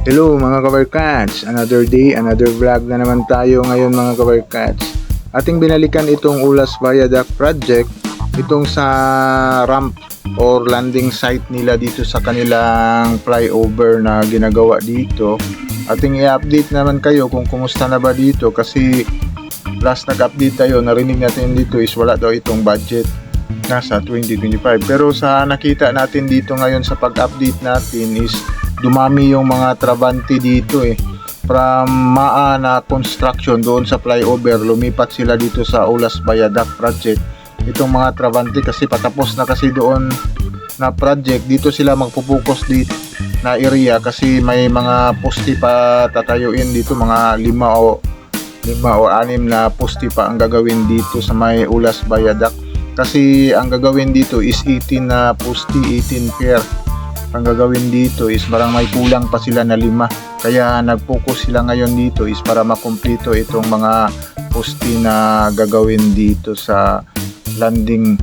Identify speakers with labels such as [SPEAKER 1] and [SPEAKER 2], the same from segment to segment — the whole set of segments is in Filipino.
[SPEAKER 1] Hello mga kabarkats! Another day, another vlog na naman tayo ngayon mga kabarkats. Ating binalikan itong Ulas Viaduct Project, itong sa ramp or landing site nila dito sa kanilang flyover na ginagawa dito. Ating i-update naman kayo kung kumusta na ba dito kasi last nag-update tayo, narinig natin dito is wala daw itong budget nasa 2025. Pero sa nakita natin dito ngayon sa pag-update natin is dumami yung mga trabante dito eh. From Maa na construction doon sa flyover, lumipat sila dito sa Ulas Viaduct project. Itong mga trabante kasi patapos na kasi doon na project, dito sila magpupokus dito na area kasi may mga poste pa tatayuin dito, mga lima o lima o anim na poste pa ang gagawin dito sa may Ulas Viaduct. Kasi ang gagawin dito is 18 na poste, 18 pair ang gagawin dito is parang may kulang pa sila na lima. Kaya nag-focus sila ngayon dito is para makumpleto itong mga poste na gagawin dito sa landing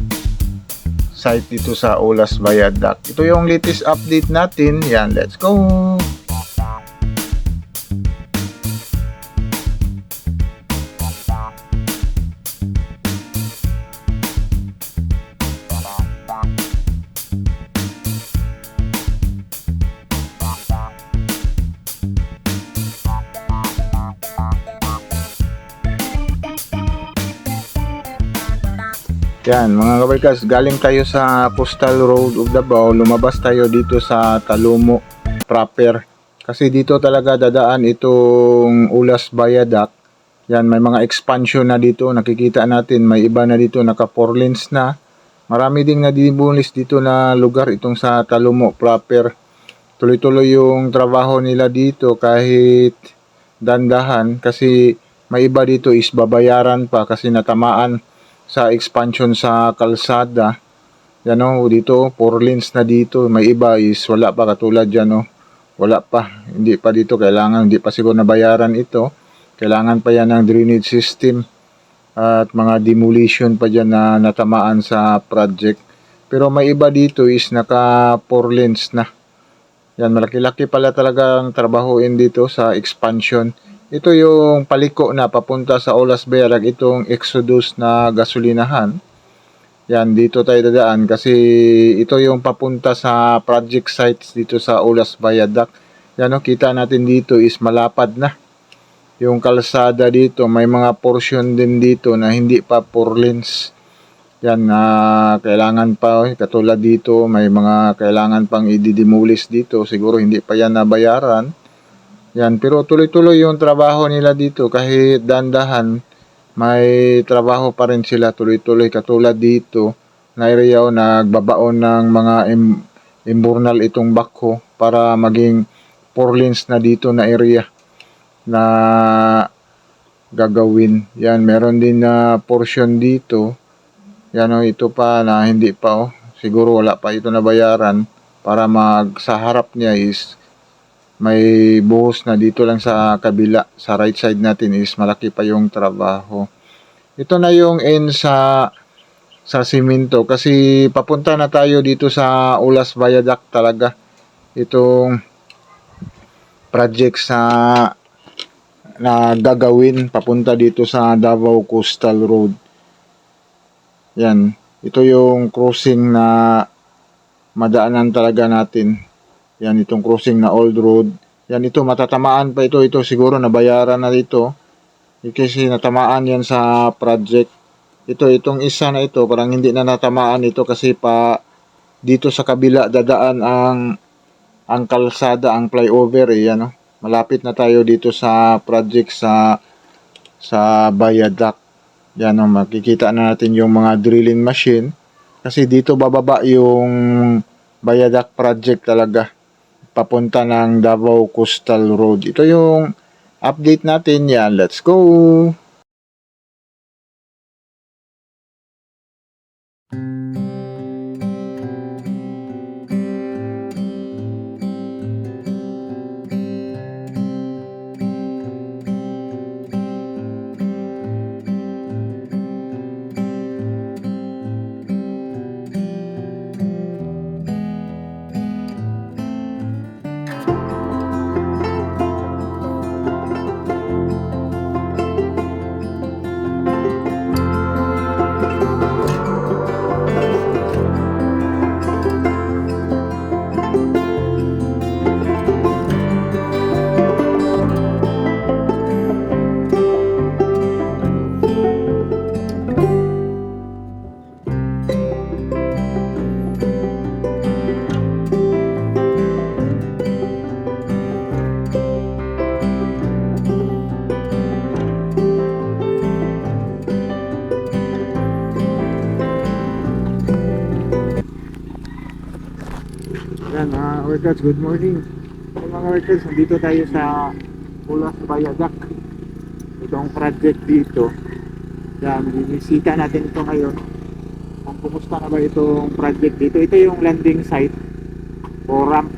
[SPEAKER 1] site dito sa Olas Viaduct. Ito yung latest update natin. Yan, let's go! Yan, mga kabarkas, galing tayo sa Postal Road of Davao, lumabas tayo dito sa Talumo proper. Kasi dito talaga dadaan itong Ulas Viaduct. Yan, may mga expansion na dito, nakikita natin, may iba na dito, naka 4 lanes na. Marami ding nadibulis dito na lugar itong sa Talumo proper. Tuloy-tuloy yung trabaho nila dito kahit dandahan kasi may iba dito is babayaran pa kasi natamaan sa expansion sa kalsada. Yan o, dito, 4 lanes na dito. May iba is wala pa katulad dyan o. Wala pa. Hindi pa dito. Kailangan, hindi pa siguro nabayaran ito. Kailangan pa yan ng drainage system. At mga demolition pa dyan na natamaan sa project. Pero may iba dito is naka 4 lanes na. Yan, malaki-laki pala talagang trabahoin dito sa expansion. Ito yung paliko na papunta sa Olas Berag, itong Exodus na gasolinahan. Yan, dito tayo dadaan kasi ito yung papunta sa project sites dito sa Olas Viaduct. Yan o, kita natin dito is malapad na. Yung kalsada dito, may mga portion din dito na hindi pa 4 lanes. Yan, na kailangan pa, katulad dito, may mga kailangan pang i-demolish dito. Siguro hindi pa yan nabayaran. Yan, pero tuloy-tuloy yung trabaho nila dito kahit dandahan, may trabaho pa rin sila tuloy-tuloy katulad dito. Na o nagbabaon ng mga im- imburnal itong bakho para maging 4 lanes na dito na area na gagawin. Yan, meron din na portion dito. Yan o, ito pa na hindi pa o. Siguro wala pa ito nabayaran para mag sa harap niya is may buhos na dito lang sa kabila, sa right side natin is malaki pa yung trabaho. Ito na yung end sa sa simento kasi papunta na tayo dito sa Ulas Viaduct talaga. Itong project sa na gagawin papunta dito sa Davao Coastal Road. Yan, ito yung crossing na madaanan talaga natin. Yan itong crossing na old road. Yan ito matatamaan pa ito. Ito siguro nabayaran na dito. Eh, Kasi natamaan yan sa project. Ito itong isa na ito parang hindi na natamaan ito kasi pa dito sa kabila dadaan ang ang kalsada, ang flyover eh, yan, oh. Malapit na tayo dito sa project sa sa Viaduct. Yan, oh, makikita na natin yung mga drilling machine kasi dito bababa yung Viaduct project talaga papunta ng Davao Coastal Road. Ito yung update natin yan. Let's go! Workers, good morning. So, mga workers, nandito tayo sa Ulas Bayadak. Itong project dito. Yan, binisita natin ito ngayon. Kung kumusta na ba itong project dito. Ito yung landing site o ramp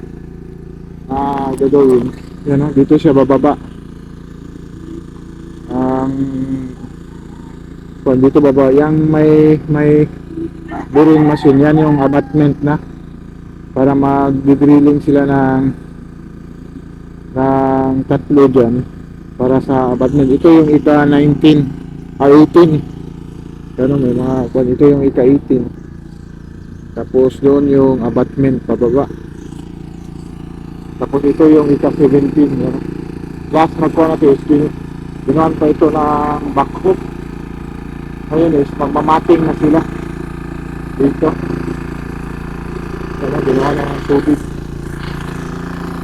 [SPEAKER 1] na gagawin. Yan dito siya bababa. Ang kung dito baba, yung may may boring machine, yan yung abutment na para mag-drilling sila ng ng tatlo dyan para sa abutment. Ito yung ika 19 ah 18 pero may mga kung ito yung ika 18 tapos doon yung abutment pababa. Tapos ito yung ika 17 yan. last nagkuha natin is gin- ginawan pa ito ng backhook. Ngayon is magmamating na sila. Dito ano, ginawa na ng tubig.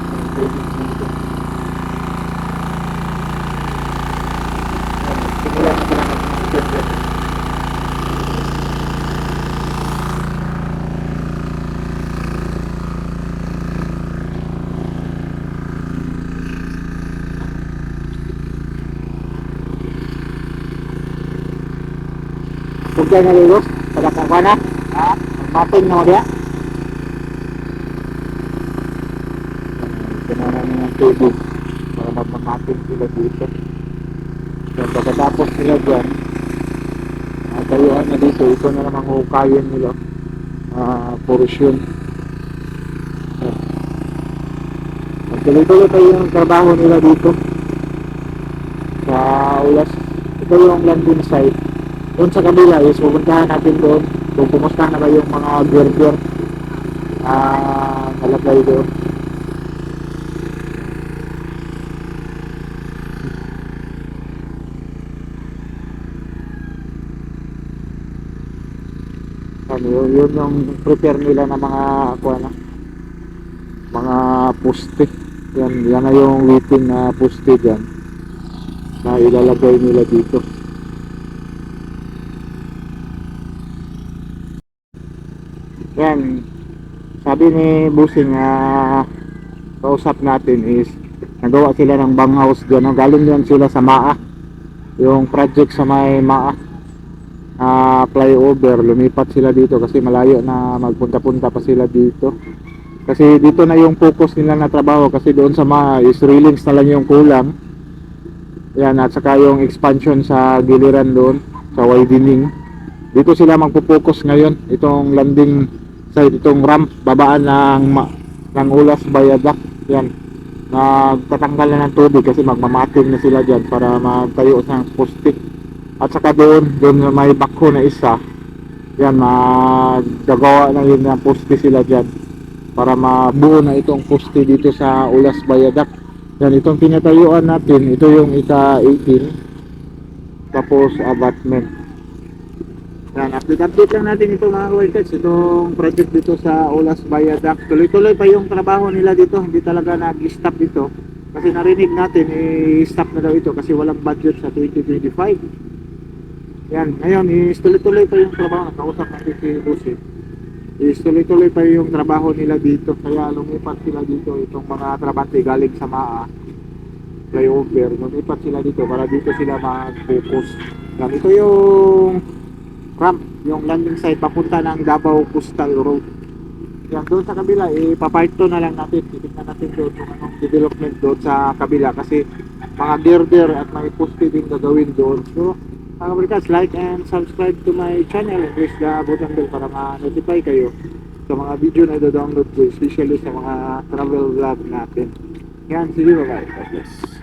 [SPEAKER 1] Ang tubig dito. Ayan, Simulan na sila ng Huwag ka nalulog, padakang ka na. Ha? Mating na mo diya. Kailangan na ng tubig para magmamating sila dito. So, pagkatapos nila dyan, uh, tayuan na dito, ito na namang hukayin nila. Uh, porosyon. So, Magtuloy-tuloy pa yung trabaho nila dito. Sa ulas, ito yung landing site. Doon sa kabila is pupuntahan natin doon kung kumusta na ba yung mga girder ah nalagay doon. Ano yun, yun yung prepare nila ng mga ako ano, mga poste. Yan, yan na yung waiting na poste dyan na ilalagay nila dito. Yan, sabi ni Busing na kausap natin is nagawa sila ng bang house dyan. Galing yan sila sa MAA. Yung project sa may MAA ah flyover. Lumipat sila dito kasi malayo na magpunta-punta pa sila dito. Kasi dito na yung focus nila na trabaho kasi doon sa MAA is railings na lang yung kulang. Yan, at saka yung expansion sa giliran doon, sa widening. Dito sila magpo-focus ngayon. Itong landing site, itong ramp, babaan ng, ng Ulas Bayadak. Yan. Nagtatanggal na ng tubig kasi magmamating na sila dyan para magtayo ng poste. At saka doon, doon may bakho na isa. Yan, magagawa na yun ng poste sila dyan para mabuo na itong poste dito sa Ulas Bayadak. Yan, itong tinatayuan natin, ito yung ika 18. Tapos abutment. Yan, update-update lang natin ito mga workers. Itong project dito sa Olas Viaduct. Tuloy-tuloy pa yung trabaho nila dito. Hindi talaga nag-stop dito. Kasi narinig natin, i-stop na daw ito kasi walang budget sa 2025. Yan, ngayon, is tuloy-tuloy pa yung trabaho. Nakausap natin si Busit. Is tuloy-tuloy pa yung trabaho nila dito. Kaya lumipat sila dito. Itong mga trabante galing sa MAA flyover. Lumipat sila dito para dito sila mag-focus. Yan, ito yung ramp, yung landing site papunta ng Davao Coastal Road. Yan, doon sa kabila, ipapart to na lang natin. Titignan natin doon kung anong development doon sa kabila kasi mga girder at may poste din gagawin doon. So, mga kabrikas, like and subscribe to my channel and press the button bell para ma-notify kayo sa mga video na i-download ko, especially sa mga travel vlog natin. Yan, sige bye-bye. God bless.